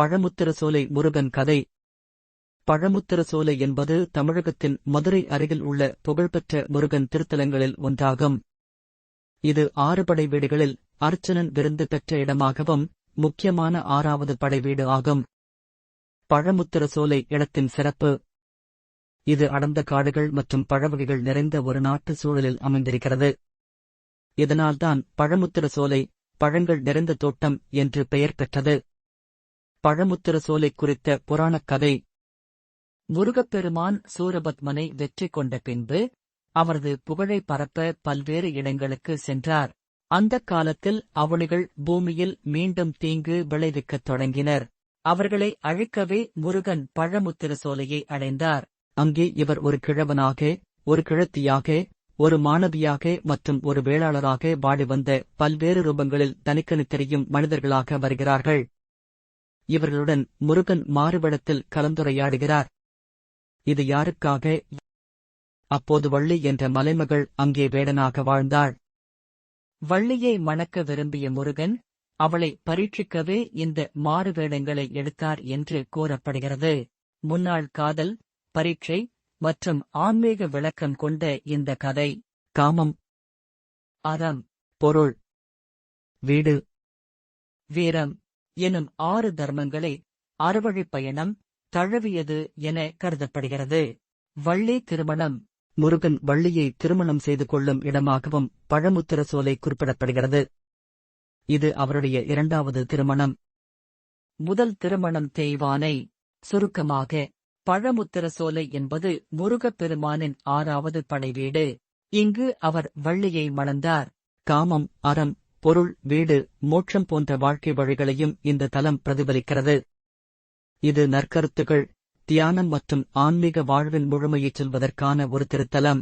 பழமுத்திரசோலை முருகன் கதை. பழமுத்திரசோலை என்பது தமிழகத்தின் மதுரை அருகில் உள்ள புகழ்பெற்ற முருகன் திருத்தலங்களில் ஒன்றாகும். இது ஆறு படை வீடுகளில் அர்ச்சனன் விருந்து பெற்ற இடமாகவும் முக்கியமான ஆறாவது படை வீடு ஆகும். பழமுத்திரசோலை இடத்தின் சிறப்பு. இது அடர்ந்த காடுகள் மற்றும் பழவகைகள் நிறைந்த ஒரு நாட்டு சூழலில் அமைந்திருக்கிறது. இதனால்தான் பழமுத்திர சோலை பழங்கள் நிறைந்த தோட்டம் என்று பெயர் பெற்றது. பழமுத்திர சோலை குறித்த புராணக் கதை. முருகப்பெருமான் சூரபத்மனை வெற்றி கொண்ட பின்பு அவரது புகழை பரப்ப பல்வேறு இடங்களுக்கு சென்றார். அந்தக் காலத்தில் அவளிகள் பூமியில் மீண்டும் தீங்கு விளைவிக்கத் தொடங்கினர். அவர்களை அழிக்கவே முருகன் பழமுத்திர சோலையை அடைந்தார். அங்கே இவர் ஒரு கிழவனாக ஒரு கிழத்தியாக ஒரு மாணவியாக மற்றும் ஒரு வேளாளராக வாடி வந்த பல்வேறு ரூபங்களில் தனிக்கணி தெரியும் மனிதர்களாக வருகிறார்கள். இவர்களுடன் முருகன் மாறுபடத்தில் கலந்துரையாடுகிறார். இது யாருக்காக? அப்போது வள்ளி என்ற மலைமகள் அங்கே வேடனாக வாழ்ந்தாள். வள்ளியை மணக்க விரும்பிய முருகன் அவளை பரீட்சிக்கவே இந்த மாறு வேடங்களை எடுத்தார் என்று கூறப்படுகிறது. முன்னாள் காதல் பரீட்சை மற்றும் ஆன்மீக விளக்கம் கொண்ட இந்த கதை. காமம். அறம். பொருள். வீடு. வீரம். எனும் ஆறு தர்மங்களை அறுவழிப் பயணம் தழுவியது என கருதப்படுகிறது. வள்ளி திருமணம். முருகன் வள்ளியை திருமணம் செய்து கொள்ளும் இடமாகவும் பழமுத்திர சோலை குறிப்பிடப்படுகிறது. இது அவருடைய இரண்டாவது திருமணம். முதல் திருமணம் தேய்வானை சுருக்கமாக பழமுத்திர சோலை என்பது முருகப்பெருமானின் ஆறாவது படைவீடு. இங்கு அவர் வள்ளியை மணந்தார். காமம் அறம் பொருள் வீடு மோட்சம் போன்ற வாழ்க்கை வழிகளையும் இந்த தலம் பிரதிபலிக்கிறது. இது நற்கருத்துகள் தியானம் மற்றும் ஆன்மீக வாழ்வின் முழுமையைச் சொல்வதற்கான ஒரு திருத்தலம்.